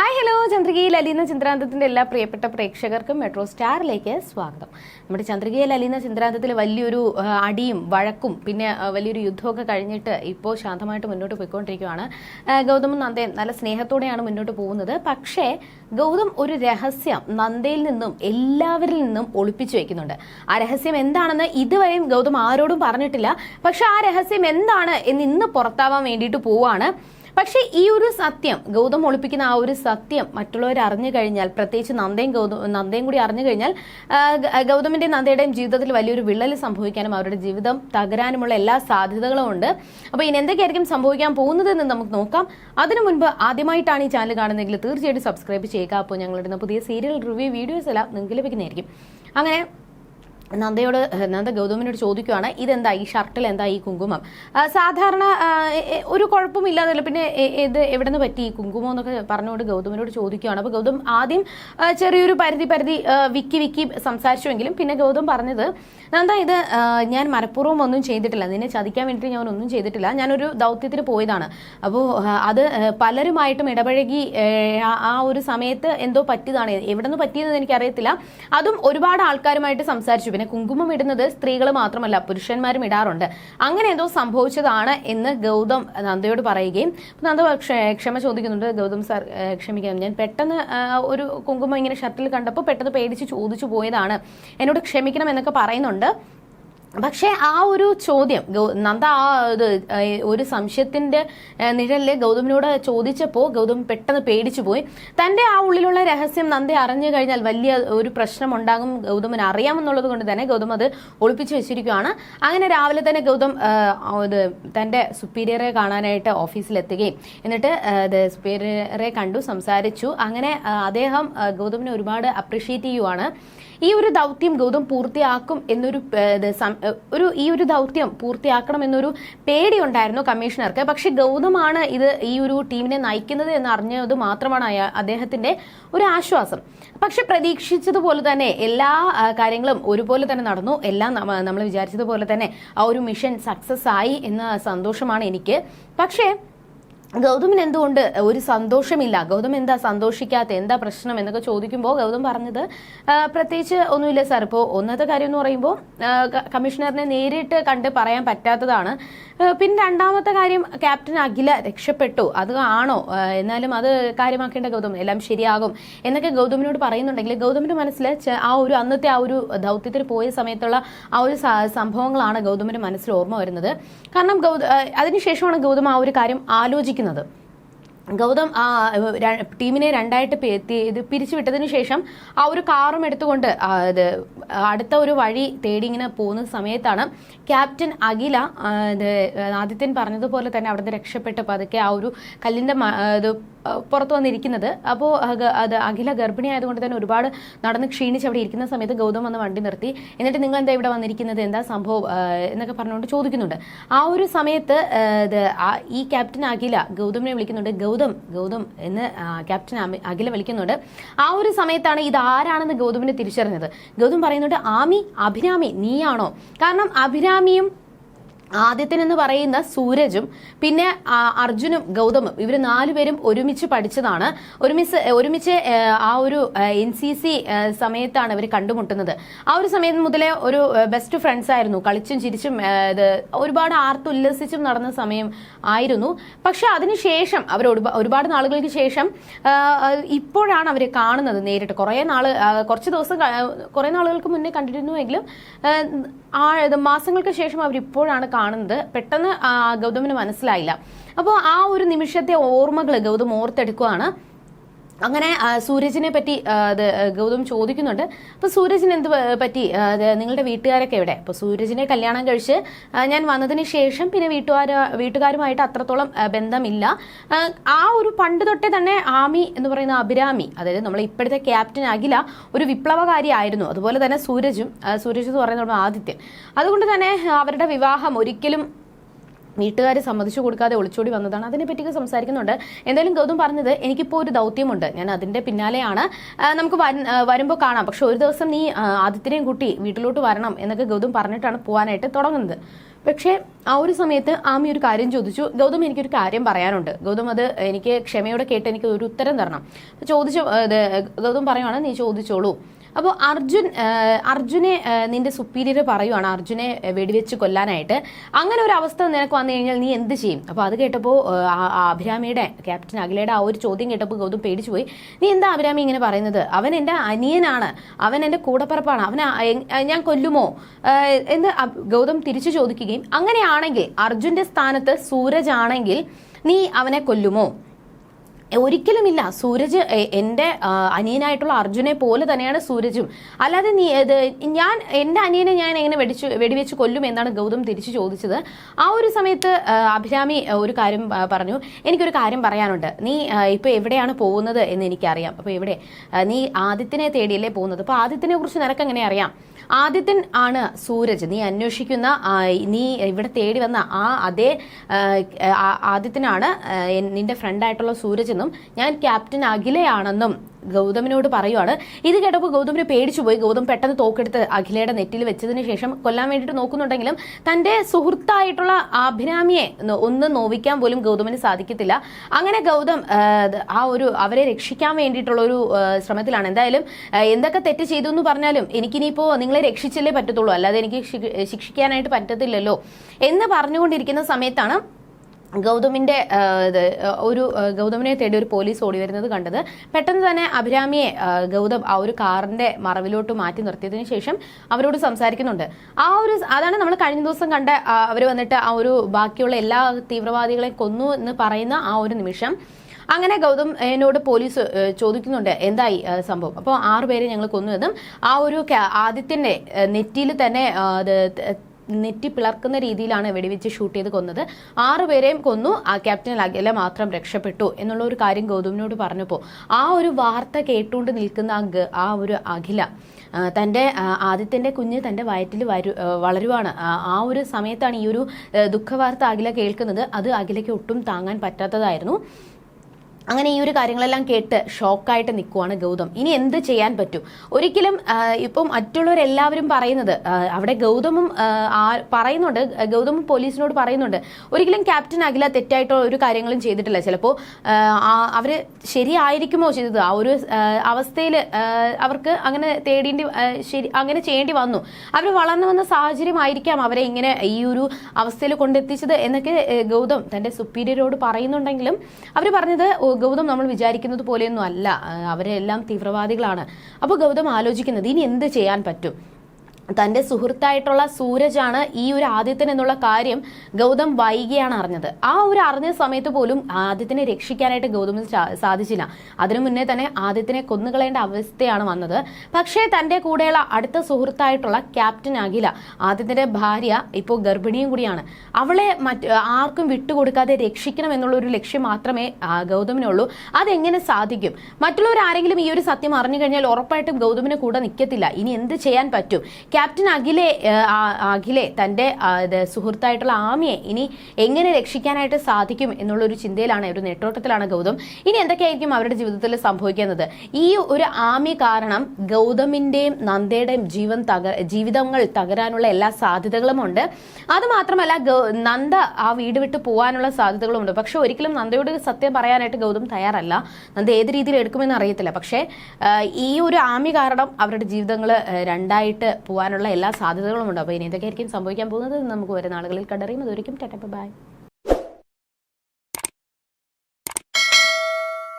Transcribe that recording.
Hi hello ചന്ദ്രികയിൽ അലീന ചന്ദ്രാന്തത്തിന്റെ എല്ലാ പ്രിയപ്പെട്ട പ്രേക്ഷകർക്കും മെട്രോ സ്റ്റാറിലേക്ക് സ്വാഗതം. നമ്മുടെ ചന്ദ്രികയിൽ അലീന ചന്ദ്രാന്തത്തിൽ വലിയൊരു അടിയും വഴക്കും പിന്നെ വലിയൊരു യുദ്ധമൊക്കെ കഴിഞ്ഞിട്ട് ഇപ്പോൾ ശാന്തമായിട്ട് മുന്നോട്ട് പോയിക്കൊണ്ടിരിക്കുകയാണ്. ഗൗതമും നന്ദയും നല്ല സ്നേഹത്തോടെയാണ് മുന്നോട്ട് പോകുന്നത്. പക്ഷേ ഗൗതം ഒരു രഹസ്യം നന്ദയിൽ നിന്നും എല്ലാവരിൽ നിന്നും ഒളിപ്പിച്ചു വെക്കുന്നുണ്ട്. ആ രഹസ്യം എന്താണെന്ന് ഇതുവരെയും ഗൗതം ആരോടും പറഞ്ഞിട്ടില്ല. പക്ഷെ ആ രഹസ്യം എന്താണ് എന്ന് ഇന്ന് പുറത്താവാൻ വേണ്ടിയിട്ട് പോവാണ്. പക്ഷേ ഈ ഒരു സത്യം ഗൗതം ഒളിപ്പിക്കുന്ന ആ ഒരു സത്യം മറ്റുള്ളവർ അറിഞ്ഞു കഴിഞ്ഞാൽ പ്രത്യേകിച്ച് നന്ദയും ഗൗതം നന്ദയും കൂടി അറിഞ്ഞു കഴിഞ്ഞാൽ ഗൗതമിന്റെയും നന്ദയുടെയും ജീവിതത്തിൽ വലിയൊരു വിള്ളൽ സംഭവിക്കാനും അവരുടെ ജീവിതം തകരാനുമുള്ള എല്ലാ സാധ്യതകളും ഉണ്ട്. അപ്പോൾ ഇനി എന്തൊക്കെയായിരിക്കും സംഭവിക്കാൻ പോകുന്നത് എന്ന് നമുക്ക് നോക്കാം. അതിനു മുൻപ് ആദ്യമായിട്ടാണ് ഈ ചാനൽ കാണുന്നതെങ്കിൽ തീർച്ചയായിട്ടും സബ്സ്ക്രൈബ് ചെയ്യുക. അപ്പോൾ ഞങ്ങളിടുന്ന പുതിയ സീരിയൽ റിവ്യൂ വീഡിയോസ് എല്ലാം നിങ്ങൾക്ക് ലഭിക്കുന്നതായിരിക്കും. അങ്ങനെ നന്ദയോട് നന്ദ ഗൗതമിനോട് ചോദിക്കുവാണ് ഇതെന്താ ഈ ഷർട്ടിൽ എന്താ ഈ കുങ്കുമം? സാധാരണ ഒരു കുഴപ്പമില്ലാതല്ല പിന്നെ ഇത് എവിടെ നിന്ന് പറ്റി ഈ കുങ്കുമം എന്നൊക്കെ പറഞ്ഞുകൊണ്ട് ഗൗതമിനോട് ചോദിക്കുവാണ്. അപ്പോൾ ഗൗതം ആദ്യം ചെറിയൊരു പരിധി പരിധി വിക്കി വിക്കി സംസാരിച്ചുവെങ്കിലും പിന്നെ ഗൗതം പറഞ്ഞത് നന്ദ ഇത് ഞാൻ മനഃപൂർവം ഒന്നും ചെയ്തിട്ടില്ല. നിന്നെ ചതിക്കാൻ വേണ്ടിയിട്ട് ഞാൻ ഒന്നും ചെയ്തിട്ടില്ല. ഞാനൊരു ദൗത്യത്തിന് പോയതാണ്. അപ്പോൾ അത് പലരുമായിട്ടും ഇടപഴകി ആ- ഒരു സമയത്ത് എന്തോ പറ്റിയതാണ്. എവിടെ നിന്ന് പറ്റിയതെന്ന് എനിക്കറിയത്തില്ല. അതും ഒരുപാട് ആൾക്കാരുമായിട്ട് സംസാരിച്ചു. പിന്നെ കുങ്കുമം ഇടുന്നത് സ്ത്രീകൾ മാത്രമല്ല പുരുഷന്മാരും ഇടാറുണ്ട്. അങ്ങനെ എന്തോ സംഭവിച്ചതാണ് എന്ന് ഗൗതം നന്ദയോട് പറയുകയും നന്ദ ക്ഷമ ചോദിക്കുന്നുണ്ട്. ഗൗതം സാർ ക്ഷമിക്കണം. ഞാൻ പെട്ടെന്ന് ഒരു കുങ്കുമം ഇങ്ങനെ ഷർട്ടിൽ കണ്ടപ്പോൾ പെട്ടെന്ന് പേടിച്ച് ചോദിച്ചു പോയതാണ്. എന്നോട് ക്ഷമിക്കണം എന്നൊക്കെ പറയുന്നുണ്ട്. പക്ഷേ ആ ഒരു ചോദ്യം നന്ദ ആ ഇത് ഒരു സംശയത്തിന്റെ നിഴലിൽ ഗൗതമിനോട് ചോദിച്ചപ്പോൾ ഗൗതം പെട്ടെന്ന് പേടിച്ചു പോയി. തന്റെ ആ ഉള്ളിലുള്ള രഹസ്യം നന്ദ അറിഞ്ഞു കഴിഞ്ഞാൽ വലിയ ഒരു പ്രശ്നം ഉണ്ടാകും ഗൗതമിന് അറിയാമെന്നുള്ളത് കൊണ്ട് തന്നെ ഗൗതം അത് ഒളിപ്പിച്ചു വെച്ചിരിക്കുകയാണ്. അങ്ങനെ രാവിലെ തന്നെ ഗൗതം ഇത് തന്റെ സുപ്പീരിയറെ കാണാനായിട്ട് ഓഫീസിലെത്തുകയും. എന്നിട്ട് സുപ്പീരിയറെ കണ്ടു സംസാരിച്ചു. അങ്ങനെ അദ്ദേഹം ഗൗതമിനെ ഒരുപാട് അപ്രിഷ്യേറ്റ് ചെയ്യുവാണ്. ഈ ഒരു ദൗത്യം ഗൗതം പൂർത്തിയാക്കും എന്നൊരു ഒരു ഈ ഒരു ദൗത്യം പൂർത്തിയാക്കണം എന്നൊരു പേടി ഉണ്ടായിരുന്നു കമ്മീഷണർക്ക്. പക്ഷെ ഗൗതമാണ് ഇത് ഈ ഒരു ടീമിനെ നയിക്കുന്നത് എന്ന് അറിഞ്ഞത് മാത്രമാണ് അദ്ദേഹത്തിന്റെ ഒരു ആശ്വാസം. പക്ഷെ പ്രതീക്ഷിച്ചതുപോലെ തന്നെ എല്ലാ കാര്യങ്ങളും ഒരുപോലെ തന്നെ നടന്നു. എല്ലാം നമ്മൾ വിചാരിച്ചതുപോലെ തന്നെ ആ ഒരു മിഷൻ സക്സസ് ആയി എന്ന സന്തോഷമാണ് എനിക്ക്. പക്ഷേ ഗൗതമിന് എന്തുകൊണ്ട് ഒരു സന്തോഷമില്ല? ഗൗതം എന്താ സന്തോഷിക്കാത്ത? എന്താ പ്രശ്നം എന്നൊക്കെ ചോദിക്കുമ്പോൾ ഗൗതം പറഞ്ഞത് പ്രത്യേകിച്ച് ഒന്നുമില്ല സാർ. ഇപ്പോൾ ഒന്നത്തെ കാര്യം എന്ന് പറയുമ്പോൾ കമ്മീഷണറിനെ നേരിട്ട് കണ്ട് പറയാൻ പറ്റാത്തതാണ്. പിന്നെ രണ്ടാമത്തെ കാര്യം ക്യാപ്റ്റൻ അഖില രക്ഷപ്പെട്ടു. അത് ആണോ? എന്നാലും അത് കാര്യമാക്കേണ്ട ഗൗതം. എല്ലാം ശരിയാകും എന്നൊക്കെ ഗൗതമിനോട് പറയുന്നുണ്ടെങ്കിൽ ഗൗതമിന്റെ മനസ്സിൽ ആ ഒരു അന്നത്തെ ആ ഒരു ദൗത്യത്തിൽ പോയ സമയത്തുള്ള ആ ഒരു സംഭവങ്ങളാണ് ഗൗതമിന്റെ മനസ്സിൽ ഓർമ്മ വരുന്നത്. കാരണം ഗൗത അതിനുശേഷമാണ് ഗൗതം ആ ഒരു കാര്യം ആലോചിക്കുന്നത്. ഗൗതം ആ ടീമിനെ രണ്ടായിട്ട് ഇത് പിരിച്ചുവിട്ടതിന് ശേഷം ആ ഒരു കാറും എടുത്തുകൊണ്ട് ഇത് അടുത്ത ഒരു വഴി തേടി ഇങ്ങനെ പോകുന്ന സമയത്താണ് ക്യാപ്റ്റൻ അഖില ഇത് ആദിത്യൻ പറഞ്ഞതുപോലെ തന്നെ അവിടുന്ന് രക്ഷപ്പെട്ട്. പതുക്കെ ആ ഒരു കല്ലിന്റെ പുറത്ത് വന്നിരിക്കുന്നത്. അപ്പോൾ അത് അഖില ഗർഭിണി ആയതുകൊണ്ട് തന്നെ ഒരുപാട് നടന്ന് ക്ഷീണിച്ച് അവിടെ ഇരിക്കുന്ന സമയത്ത് ഗൗതം വന്ന് വണ്ടി നിർത്തി. എന്നിട്ട് നിങ്ങൾ എന്താ ഇവിടെ വന്നിരിക്കുന്നത്? എന്താ സംഭവം? എന്നൊക്കെ പറഞ്ഞുകൊണ്ട് ചോദിക്കുന്നുണ്ട്. ആ ഒരു സമയത്ത് ഈ ക്യാപ്റ്റൻ അഖില ഗൗതമിനെ വിളിക്കുന്നുണ്ട്. ഗൗതം ഗൗതം എന്ന് ക്യാപ്റ്റൻ അഖില വിളിക്കുന്നുണ്ട്. ആ ഒരു സമയത്താണ് ഇത് ആരാണെന്ന് ഗൗതമിനെ തിരിച്ചറിഞ്ഞത്. ഗൗതം പറയുന്നുണ്ട് ആമി അഭിരാമി നീയാണോ? കാരണം അഭിരാമിയും ആദിത്യൻ എന്ന് പറയുന്ന സൂരജും പിന്നെ അർജുനും ഗൗതമും ഇവർ നാലുപേരും ഒരുമിച്ച് പഠിച്ചതാണ്. ഒരുമിച്ച് ഒരുമിച്ച് ആ, ഒരു എൻ സി സി സമയത്താണ് ഇവർ കണ്ടുമുട്ടുന്നത്. ആ ഒരു സമയം മുതലേ ഒരു ബെസ്റ്റ് ഫ്രണ്ട്സ് ആയിരുന്നു. കളിച്ചും ചിരിച്ചും ഇത് ഒരുപാട് ആർത്തുല്ലസിച്ചും നടന്ന സമയം ആയിരുന്നു. പക്ഷെ അതിനുശേഷം അവർ ഒരുപാട് നാളുകൾക്ക് ശേഷം ഇപ്പോഴാണ് അവർ കാണുന്നത് നേരിട്ട്. കുറേ നാൾ കുറച്ച് ദിവസം കുറേ നാളുകൾക്ക് മുന്നേ കണ്ടിരുന്നുവെങ്കിലും ആ മാസങ്ങൾക്ക് ശേഷം അവർ ഇപ്പോഴാണ് കാണുന്നത് പെട്ടെന്ന് ഗൗതമിന് മനസ്സിലായില്ല. അപ്പോൾ ആ ഒരു നിമിഷത്തെ ഓർമ്മകൾ ഗൗതം ഓർത്തെടുക്കുകയാണ് അങ്ങനെ സൂരജിനെ പറ്റി ഗൗതം ചോദിക്കുന്നുണ്ട്. അപ്പോൾ സൂരജിന് എന്ത് പറ്റി? നിങ്ങളുടെ വീട്ടുകാരൊക്കെ എവിടെ? അപ്പോൾ സൂരജിനെ കല്യാണം കഴിച്ച് ഞാൻ വന്നതിന് ശേഷം പിന്നെ വീട്ടുകാർ വീട്ടുകാരുമായിട്ട് അത്രത്തോളം ബന്ധമില്ല. ആ, ഒരു പണ്ട് തൊട്ടേ തന്നെ ആമി എന്ന് പറയുന്ന അഭിരാമി അതായത് നമ്മൾ ഇപ്പോഴത്തെ ക്യാപ്റ്റൻ അഖില ഒരു വിപ്ലവകാരി ആയിരുന്നു. അതുപോലെ തന്നെ സൂരജും സൂരജ് എന്ന് പറയുന്ന ആദിത്യൻ. അതുകൊണ്ട് തന്നെ അവരുടെ വിവാഹം ഒരിക്കലും വീട്ടുകാർ സമ്മതിച്ചു കൊടുക്കാതെ ഒളിച്ചോടി വന്നതാണ്. അതിനെപ്പറ്റിയൊക്കെ സംസാരിക്കുന്നുണ്ട്. എന്തായാലും ഗൗതം പറഞ്ഞത് എനിക്കിപ്പോൾ ഒരു ദൗത്യമുണ്ട്. ഞാൻ അതിന്റെ പിന്നാലെയാണ്. നമുക്ക് വരുമ്പോൾ കാണാം. പക്ഷെ ഒരു ദിവസം നീ ആദിത്യനെയും കൂട്ടി വീട്ടിലോട്ട് വരണം എന്നൊക്കെ ഗൗതം പറഞ്ഞിട്ടാണ് പോകാനായിട്ട് തുടങ്ങുന്നത്. പക്ഷേ ആ ഒരു സമയത്ത് ആമി ഒരു കാര്യം ചോദിച്ചു. ഗൗതം എനിക്കൊരു കാര്യം പറയാനുണ്ട്. ഗൗതം അത് എനിക്ക് ക്ഷമയോടെ കേട്ട് എനിക്ക് ഒരു ഉത്തരം തരണം. ചോദിച്ചു ഗൗതം പറയുവാണ് നീ ചോദിച്ചോളൂ. അപ്പോൾ അർജുൻ അർജുനെ നിന്റെ സുപ്പീരിയർ പറയുവാണ് അർജുനെ വെടിവെച്ച് കൊല്ലാനായിട്ട്. അങ്ങനെ ഒരു അവസ്ഥ നിനക്ക് വന്നു കഴിഞ്ഞാൽ നീ എന്ത് ചെയ്യും? അപ്പോൾ അത് കേട്ടപ്പോൾ അഭിരാമിയുടെ ക്യാപ്റ്റൻ അഖിലയുടെ ആ ഒരു ചോദ്യം കേട്ടപ്പോൾ ഗൗതം പേടിച്ചു പോയി. നീ എന്താ അഭിരാമി ഇങ്ങനെ പറയുന്നത്? അവൻ എന്റെ അനിയനാണ്. അവൻ എന്റെ കൂടപ്പറപ്പാണ്. ആ, ഞാൻ കൊല്ലുമോ? എന്ന് ഗൗതം തിരിച്ചു ചോദിക്കുകയും അങ്ങനെയാണെങ്കിൽ അർജുന്റെ സ്ഥാനത്ത് സൂരജ് ആണെങ്കിൽ നീ അവനെ കൊല്ലുമോ? ഒരിക്കലുമില്ല. സൂരജ് എന്റെ അനിയനായിട്ടുള്ള അർജുനെ പോലെ തന്നെയാണ് സൂരജും. അല്ലാതെ നീ ഇത് ഞാൻ എന്റെ അനിയനെ ഞാൻ എങ്ങനെ വെടിച്ചു വെടിവെച്ച് കൊല്ലും എന്നാണ് ഗൗതം തിരിച്ചു ചോദിച്ചത്. ആ ഒരു സമയത്ത് അഭിരാമി ഒരു കാര്യം പറഞ്ഞു. എനിക്കൊരു കാര്യം പറയാനുണ്ട്. നീ ഇപ്പോൾ ഇപ്പൊ എവിടെയാണ് പോകുന്നത് എന്ന് എനിക്കറിയാം. അപ്പൊ എവിടെ? നീ ആദിത്യനെ തേടിയല്ലേ പോകുന്നത്? അപ്പോൾ ആദിത്യനെ കുറിച്ച് നിനക്ക് എങ്ങനെ അറിയാം? ആദിത്യൻ ആണ് സൂരജ്. നീ അന്വേഷിക്കുന്ന നീ ഇവിടെ തേടി വന്ന ആ അതേ ആദിത്യനാണ് നിന്റെ ഫ്രണ്ടായിട്ടുള്ള സൂരജ് എന്നും ഞാൻ ക്യാപ്റ്റൻ അഖിലയാണെന്നും ഗൗതമിനോട് പറയുവാണ് ഇത് കേട്ടപ്പോൾ ഗൗതമിന് പേടിച്ചു പോയി. ഗൗതം പെട്ടെന്ന് തോക്കെടുത്ത് അഖിലയുടെ നെറ്റിൽ വെച്ചതിന് ശേഷം കൊല്ലാൻ വേണ്ടിയിട്ട് നോക്കുന്നുണ്ടെങ്കിലും തന്റെ സുഹൃത്തായിട്ടുള്ള അഭിരാമിയെ ഒന്ന് നോവിക്കാൻ പോലും ഗൗതമിന് സാധിക്കത്തില്ല. അങ്ങനെ ഗൗതം ആ, ഒരു അവരെ രക്ഷിക്കാൻ വേണ്ടിയിട്ടുള്ള ഒരു ശ്രമത്തിലാണ്. എന്തായാലും എന്തൊക്കെ തെറ്റ് ചെയ്തു എന്ന് പറഞ്ഞാലും എനിക്കിനിയിപ്പോൾ നിങ്ങളെ രക്ഷിച്ചല്ലേ പറ്റത്തുള്ളൂ. അല്ലാതെ എനിക്ക് ശിക്ഷിക്കാനായിട്ട് പറ്റത്തില്ലല്ലോ. എന്ന് പറഞ്ഞുകൊണ്ടിരിക്കുന്ന സമയത്താണ് ആ, ഒരു ഗൗതമിനെ തേടി ഒരു പോലീസ് ഓടി വരുന്നത് കണ്ടത് പെട്ടെന്ന് തന്നെ അഭിരാമിയെ ഗൗതം ആ ഒരു കാറിന്റെ മറവിലോട്ട് മാറ്റി നിർത്തിയതിന് ശേഷം അവരോട് സംസാരിക്കുന്നുണ്ട്. ആ ഒരു അതാണ് നമ്മൾ കഴിഞ്ഞ ദിവസം കണ്ട അവർ വന്നിട്ട് ആ ഒരു ബാക്കിയുള്ള എല്ലാ തീവ്രവാദികളെയും കൊന്നു എന്ന് പറയുന്ന ആ ഒരു നിമിഷം. അങ്ങനെ ഗൗതം എന്നോട് പോലീസ് ചോദിക്കുന്നുണ്ട് എന്തായി സംഭവം? അപ്പോൾ ആറുപേരെ ഞങ്ങൾ കൊന്നു കൊന്നുവെന്നും ആ ഒരു ആദ്യത്തിന്റെ നെറ്റിയിൽ തന്നെ നെറ്റി പിളർക്കുന്ന രീതിയിലാണ് വെടിവെച്ച് ഷൂട്ട് ചെയ്ത് കൊന്നത്. ആറുപേരെയും കൊന്നു. ആ ക്യാപ്റ്റൻ അഖില മാത്രം രക്ഷപ്പെട്ടു എന്നുള്ള ഒരു കാര്യം ഗൗതമിനോട് പറഞ്ഞപ്പോൾ ആ ഒരു വാർത്ത കേട്ടുകൊണ്ട് നിൽക്കുന്ന ആ ഒരു അഖില തന്റെ ആദിത്യന്റെ കുഞ്ഞ് തന്റെ വയറ്റിൽ വരു വളരുവാണ്. ആ ഒരു സമയത്താണ് ഈ ഒരു ദുഃഖവാർത്ത അഖില കേൾക്കുന്നത്. അത് അഖിലയ്ക്ക് ഒട്ടും താങ്ങാൻ പറ്റാത്തതായിരുന്നു. അങ്ങനെ ഈ ഒരു കാര്യങ്ങളെല്ലാം കേട്ട് ഷോക്കായിട്ട് നിൽക്കുവാണ് ഗൗതം. ഇനി എന്ത് ചെയ്യാൻ പറ്റും? ഒരിക്കലും ഇപ്പം മറ്റുള്ളവരെല്ലാവരും പറയുന്നത് അവിടെ ഗൗതമും പറയുന്നുണ്ട് ഗൗതമും പോലീസിനോട് പറയുന്നുണ്ട് ഒരിക്കലും ക്യാപ്റ്റൻ അഖില തെറ്റായിട്ടോ ഒരു കാര്യങ്ങളും ചെയ്തിട്ടില്ല. ചിലപ്പോൾ അവർ ശരിയായിരിക്കുമോ ചെയ്തത്? ആ ഒരു അവസ്ഥയിൽ അവർക്ക് അങ്ങനെ തേടേണ്ടി ശരി അങ്ങനെ ചെയ്യേണ്ടി വന്നു. അവർ വളർന്നു വന്ന സാഹചര്യമായിരിക്കാം അവരെ ഇങ്ങനെ ഈ ഒരു അവസ്ഥയിൽ കൊണ്ടെത്തിച്ചത് എന്നൊക്കെ ഗൗതം തന്റെ സുപ്പീരിയറോട് പറയുന്നുണ്ടെങ്കിലും അവർ പറഞ്ഞത് "ഓ, ഗൗതം നമ്മൾ വിചാരിക്കുന്നത് പോലെയൊന്നും അല്ല. അവരെല്ലാം തീവ്രവാദികളാണ്. അപ്പോൾ ഗൗതം ആലോചിക്കുന്നത് ഇനി എന്ത് ചെയ്യാൻ പറ്റും? തന്റെ സുഹൃത്തായിട്ടുള്ള സൂരജാണ് ഈ ഒരു ആദിത്യൻ എന്നുള്ള കാര്യം ഗൗതം വൈകിയാണ് അറിഞ്ഞത്. ആ ഒരു അറിഞ്ഞ സമയത്ത് പോലും ആദിത്യനെ രക്ഷിക്കാനായിട്ട് ഗൗതമിന് സാധിച്ചില്ല. അതിനു മുന്നേ തന്നെ ആദിത്യനെ കൊന്നുകളയേണ്ട അവസ്ഥയാണ് വന്നത്. പക്ഷേ തന്റെ കൂടെയുള്ള അടുത്ത സുഹൃത്തായിട്ടുള്ള ക്യാപ്റ്റൻ അഖില ആദിത്യന്റെ ഭാര്യ ഇപ്പോൾ ഗർഭിണിയും കൂടിയാണ്. അവളെ മറ്റ് ആർക്കും വിട്ടുകൊടുക്കാതെ രക്ഷിക്കണം എന്നുള്ള ഒരു ലക്ഷ്യം മാത്രമേ ഗൗതമിനുള്ളൂ. അതെങ്ങനെ സാധിക്കും? മറ്റുള്ളവർ ആരെങ്കിലും ഈ ഒരു സത്യം അറിഞ്ഞു കഴിഞ്ഞാൽ ഉറപ്പായിട്ടും ഗൗതമിന് കൂടെ നിൽക്കത്തില്ല ഇനി എന്ത് ചെയ്യാൻ പറ്റും? ക്യാപ്റ്റൻ അഖിലെ അഖിലെ തന്റെ സുഹൃത്തായിട്ടുള്ള ആമിയെ ഇനി എങ്ങനെ രക്ഷിക്കാനായിട്ട് സാധിക്കും എന്നുള്ള ഒരു ചിന്തയിലാണ് ഒരു നെട്ടോട്ടത്തിലാണ് ഗൗതം. ഇനി എന്തൊക്കെയായിരിക്കും അവരുടെ ജീവിതത്തിൽ സംഭവിക്കുന്നത്? ഈ ഒരു ആമി കാരണം ഗൗതമിന്റെയും നന്ദയുടെയും ജീവൻ തക ജീവിതങ്ങൾ തകരാനുള്ള എല്ലാ സാധ്യതകളും ഉണ്ട് അതുമാത്രമല്ല നന്ദ ആ വീട് വിട്ട് പോകാനുള്ള സാധ്യതകളും ഉണ്ട് പക്ഷെ ഒരിക്കലും നന്ദയോട് സത്യം പറയാനായിട്ട് ഗൗതം തയ്യാറല്ല. നന്ദ ഏത് രീതിയിൽ എടുക്കുമെന്ന് അറിയത്തില്ല. പക്ഷേ ഈ ഒരു ആമി കാരണം അവരുടെ ജീവിതങ്ങൾ രണ്ടായിട്ട് പോകാനുള്ള എല്ലാ സാധ്യതകളും ഉണ്ട് അപ്പോൾ ഇനി ഇതൊക്കെ എന്തൊക്കെയായിരിക്കും സംഭവിക്കാൻ പോകുന്നത്. നമുക്ക് വരുന്ന ആളുകളിൽ കണ്ടറിയും അതൊരിക്കും ടെറ്റപ്പ് ബൈ.